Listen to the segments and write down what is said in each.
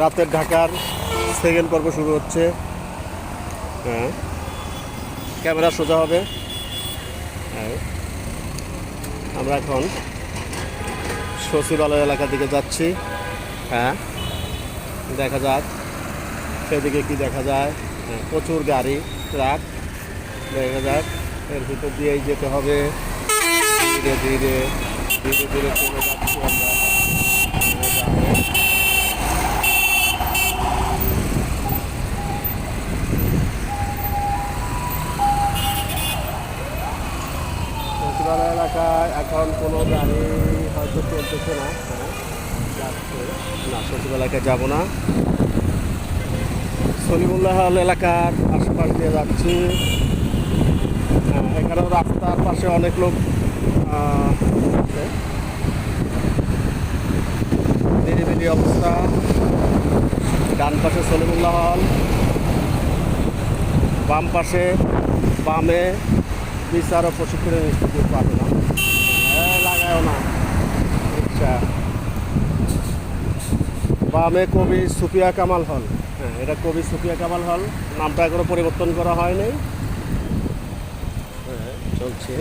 রাতের ঢাকার সেকেন্ড পর্ব শুরু হচ্ছে। হ্যাঁ। ক্যামেরা সোজা হবে। হ্যাঁ। আমরা এখন সচিবালয় এলাকার দিকে যাচ্ছি। হ্যাঁ। দেখা যাক সেদিকে কি দেখা যায়। হ্যাঁ, প্রচুর গাড়ি ট্রাক। দেখা যাক এর ভিতর দিয়েই যেতে হবে। ধীরে ধীরে ধীরে ধীরে চলে যাচ্ছি আমরা সচিবালয় এলাকায় এখন কোনো গাড়ি হয়তো চলতেছে না হ্যাঁ যাচ্ছে সচিবালয়কে যাব না। সলিমুল্লাহ এলাকার আশেপাশ দিয়ে যাচ্ছি। এখানেও রাস্তার পাশে অনেক লোক নিরিবিলি অবস্থা। ডান পাশে সলিমুল্লাহ হল। বাম পাশে বামে বিচার ও প্রশিক্ষণের ইনস্টিটিউট পাবে না? লাগায়ও না। আচ্ছা। বামে কবি সুফিয়া কামাল হল। হ্যাঁ এটা কবি সুফিয়া কামাল হল। নামটা এখনও পরিবর্তন করা হয়নি। হ্যাঁ চলছে।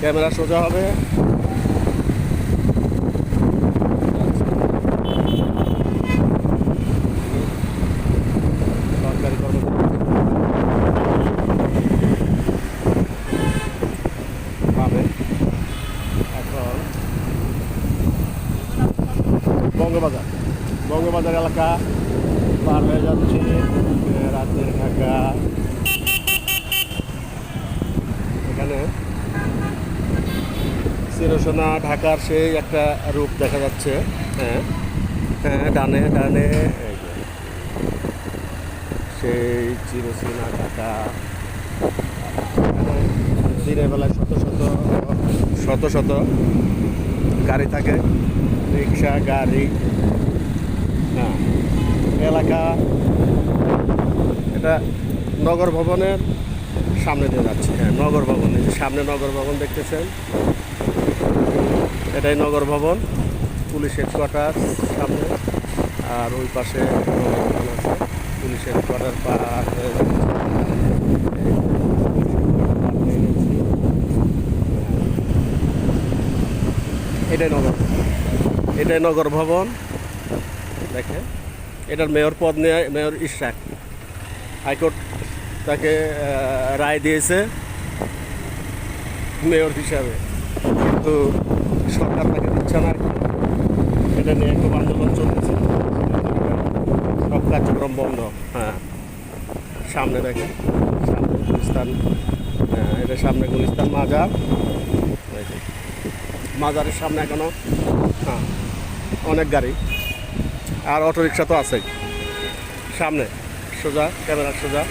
ক্যামেরা সোজা হবে সরকারি কর্মচারী পাবে এখন বঙ্গবাজার বঙ্গবাজার এলাকা পার হয়ে যাচ্ছে, রাতের ঢাকা। এখানে চিরসোনা ঢাকার সেই একটা রূপ দেখা যাচ্ছে। হ্যাঁ হ্যাঁ ডানে ডানে সেই চিরসোনা ঢাকা। দিনের বেলায় শত শত শত শত গাড়ি থাকে, রিক্সা, গাড়ি। হ্যাঁ এলাকা এটা নগর ভবনের সামনে দিয়ে যাচ্ছে। হ্যাঁ নগর ভবন, এই যে সামনে নগর ভবন দেখতেছেন? এটাই নগর ভবন, পুলিশ হেডকোয়ার্টার সামনে। আর ওই পাশে পুলিশ হেডকোয়ার্টার যাচ্ছে। এটাই নগর। এটাই নগর ভবন। দেখে এটার মেয়র পদ নিয়ে মেয়র ইশরাক। হাইকোর্ট তাকে রায় দিয়েছে মেয়র হিসাবে। কিন্তু সরকার তাকে দিচ্ছে না এটা নিয়ে খুব আন্দোলন চলতেছে। সব কার্যক্রম বন্ধ। হ্যাঁ। সামনে দেখে সামনে গুলিস্তান হ্যাঁ এটা সামনে গুলিস্তান মাজার মাজারের সামনে এখনও হ্যাঁ অনেক গাড়ি। আর অটো রিক্সা তো আছেই। সামনে, সোজা ক্যামেরার সোজা।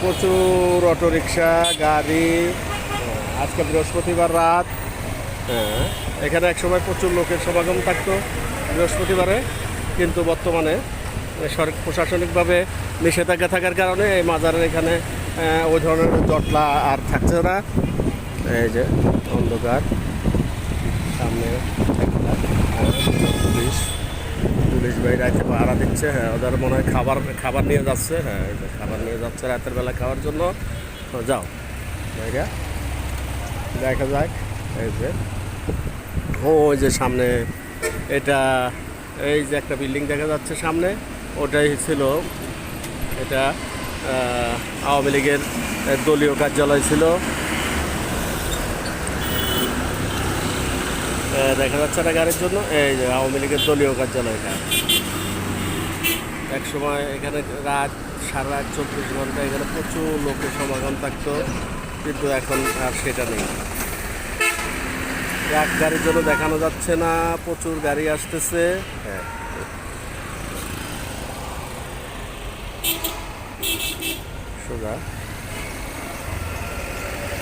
প্রচুর অটো রিক্সা গাড়ি, আজকে বৃহস্পতিবার রাত। এখানে একসময় প্রচুর লোকের সমাগম থাকতো বৃহস্পতিবারে, কিন্তু বর্তমানে সরকার প্রশাসনিকভাবে নিষেধাজ্ঞা থাকার কারণে এই মাজারের এখানে ওই ধরনের জটলা আর থাকছে না। এই যে অন্ধকার। সামনে পুলিশ। পুলিশ ভাই রাতে পাহারা দিচ্ছে হ্যাঁ ওদের মনে হয় খাবার খাবার নিয়ে যাচ্ছে হ্যাঁ খাবার নিয়ে যাচ্ছে রাতের বেলা খাওয়ার জন্য। তো যাও, ভাইরা। দেখা যাক, এই যে। ওই যে সামনে এটা, এই যে একটা বিল্ডিং দেখা যাচ্ছে সামনে। ওটাই ছিল, এটা আওয়ামী লীগের দলীয় কার্যালয় ছিল। দেখা যাচ্ছে না গাড়ির জন্য। এই আওয়ামী লীগের দলীয় কার্যালয় এটা। এক সময় এখানে রাত সারা রাত চব্বিশ ঘণ্টা এখানে প্রচুর লোকের সমাগম থাকতো, কিন্তু এখন আর সেটা নেই। এক গাড়ির জন্য দেখানো যাচ্ছে না, প্রচুর গাড়ি আসতেছে।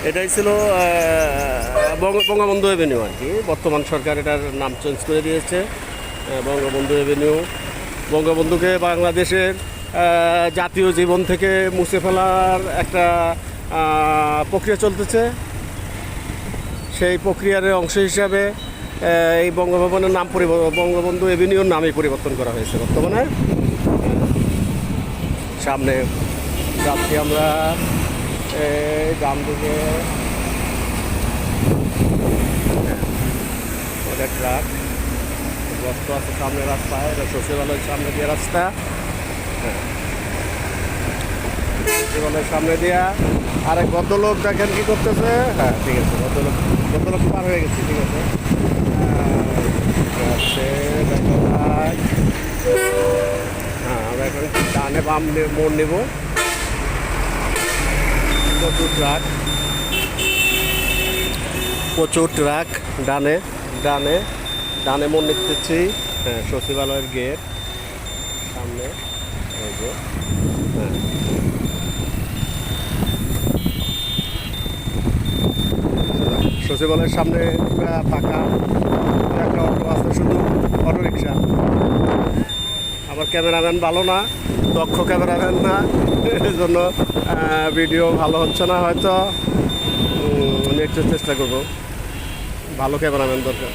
এটাই ছিল বঙ্গ, বঙ্গবন্ধু এভিনিউ আর কি। বর্তমান সরকার এটার নাম চেঞ্জ করে দিয়েছে বঙ্গবন্ধু এভিনিউ বঙ্গবন্ধুকে বাংলাদেশের জাতীয় জীবন থেকে মুছে ফেলার একটা প্রক্রিয়া চলতেছে। সেই প্রক্রিয়ার অংশ হিসাবে এই বঙ্গভবনের নাম পরিবর্তন বঙ্গবন্ধু এভিনিউর নামই পরিবর্তন করা হয়েছে বর্তমানে। সামনে যাচ্ছি আমরা ডান দিকে। ওটা ট্রাক। গস্ত আছে সামনে রাস্তায়, এটা সচিবালয়ের সামনে দিয়ে রাস্তা। সচিবালয়ের সামনে দিয়া আরেক ভদ্রলোক দেখেন কি করতেছে। হ্যাঁ ঠিক আছে, ভদ্রলোক ভদ্রলোক পার হয়ে গেছে, ঠিক আছে। হ্যাঁ আমরা এখন ডানে বাম মোড় নেব। প্রচুর ট্রাক প্রচুর ট্রাক ডানে ডানে ডানে মোড় নিতেছি। হ্যাঁ সচিবালয়ের গেট সামনে হ্যাঁ। সচিবালয়ের সামনে পুরা ফাঁকা। একটা অটো আছে, শুধু অটো রিক্সা আমার ক্যামেরাম্যান ভালো না, দক্ষ ক্যামেরাম্যান না এই জন্য ভিডিও ভালো হচ্ছে না হয়তো। নেক্সট চেষ্টা করব। ভালো ক্যামেরাম্যান দরকার।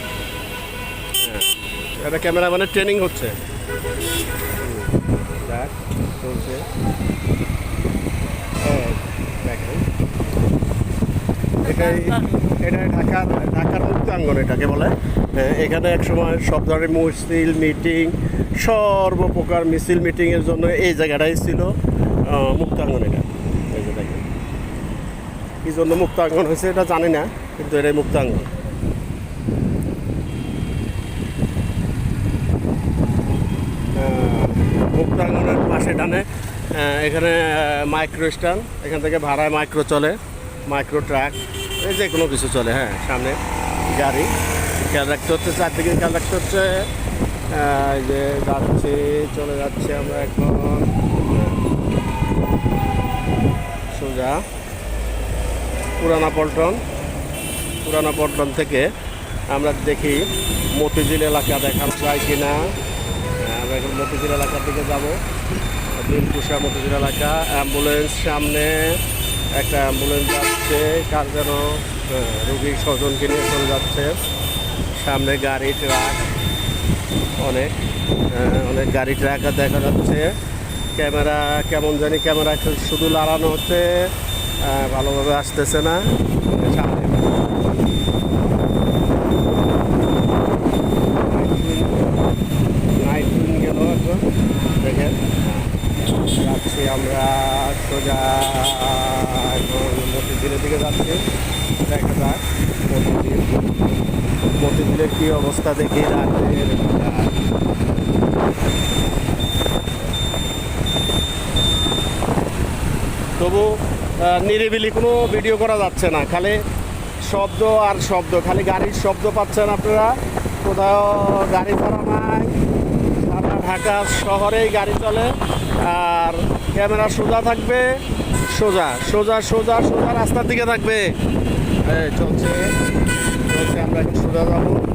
হ্যাঁ এটা ক্যামেরাম্যানের ট্রেনিং হচ্ছে। চলছে এই, দেখেন এটাই এটাই ঢাকার ঢাকার মুক্তাঙ্গন এটাকে বলে। এখানে এক সময় সব ধরনের মিছিল, মিটিং, সর্বপ্রকার মিছিল, মিটিংয়ের জন্য এই জায়গাটাই ছিল মুক্তাঙ্গন এটা। এই দেখেন। কী জন্য মুক্তাঙ্গন হয়েছে এটা জানি না, কিন্তু এটাই মুক্তাঙ্গন। মুক্তাঙ্গনের পাশে টানে এখানে মাইক্রো স্ট্যান্ড এখান থেকে ভাড়ায় মাইক্রো চলে। মাইক্রো ট্রাক এই যে কোনো কিছু চলে হ্যাঁ সামনে গাড়ি। খেয়াল রাখতে হচ্ছে চারদিকে খেয়াল রাখতে হচ্ছে। যে যাচ্ছি চলে যাচ্ছে আমরা এখন। সোজা। পুরানা পল্টন। পুরানা পল্টন থেকে আমরা দেখি মতিঝিল এলাকা দেখানো যায় কি না হ্যাঁ, আমরা এখন মতিঝিল এলাকার দিকে যাব। দিলকুশা মতিঝিল এলাকা অ্যাম্বুলেন্স সামনে। একটা অ্যাম্বুলেন্স যাচ্ছে, কার যেন রুগীর স্বজনকে নিয়ে চলে যাচ্ছে। সামনে গাড়ি, ট্রাক, অনেক অনেক গাড়ি, ট্রাক দেখা যাচ্ছে। ক্যামেরা কেমন জানি, ক্যামেরা শুধু লাগানো হচ্ছে ভালোভাবে আসতেছে না। সামনে যাচ্ছি আমরা। মতিঝিলের দিকে যাচ্ছি। দেখা যাক কী অবস্থা দেখি তবু নিরিবিলি কোনো ভিডিও করা যাচ্ছে না। খালি শব্দ আর শব্দ, খালি গাড়ির শব্দ পাচ্ছেন আপনারা। কোথাও গাড়ি ছাড়া নাই। সারা ঢাকা শহরেই গাড়ি চলে। আর ক্যামেরা সোজা থাকবে, সোজা সোজা সোজা সোজা রাস্তার দিকে থাকবে। চলছে চলছে, আমরা এখন সোজা যাব।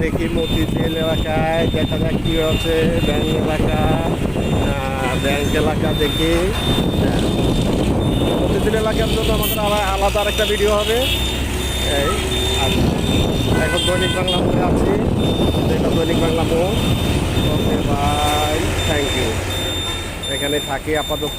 দেখি মতিঝিল এলাকায়, দেখা যাক কী হচ্ছে ব্যাংক এলাকা ব্যাংক এলাকা দেখি। মতিঝিল এলাকার জন্য আমাদের আলা- আলাদা আরেকটা ভিডিও হবে। এই এখন দৈনিক বাংলা মোড়ে আছি। দৈনিক বাংলা মোড়। ওকে বাই থ্যাংক ইউ এখানে থাকি আপাতত।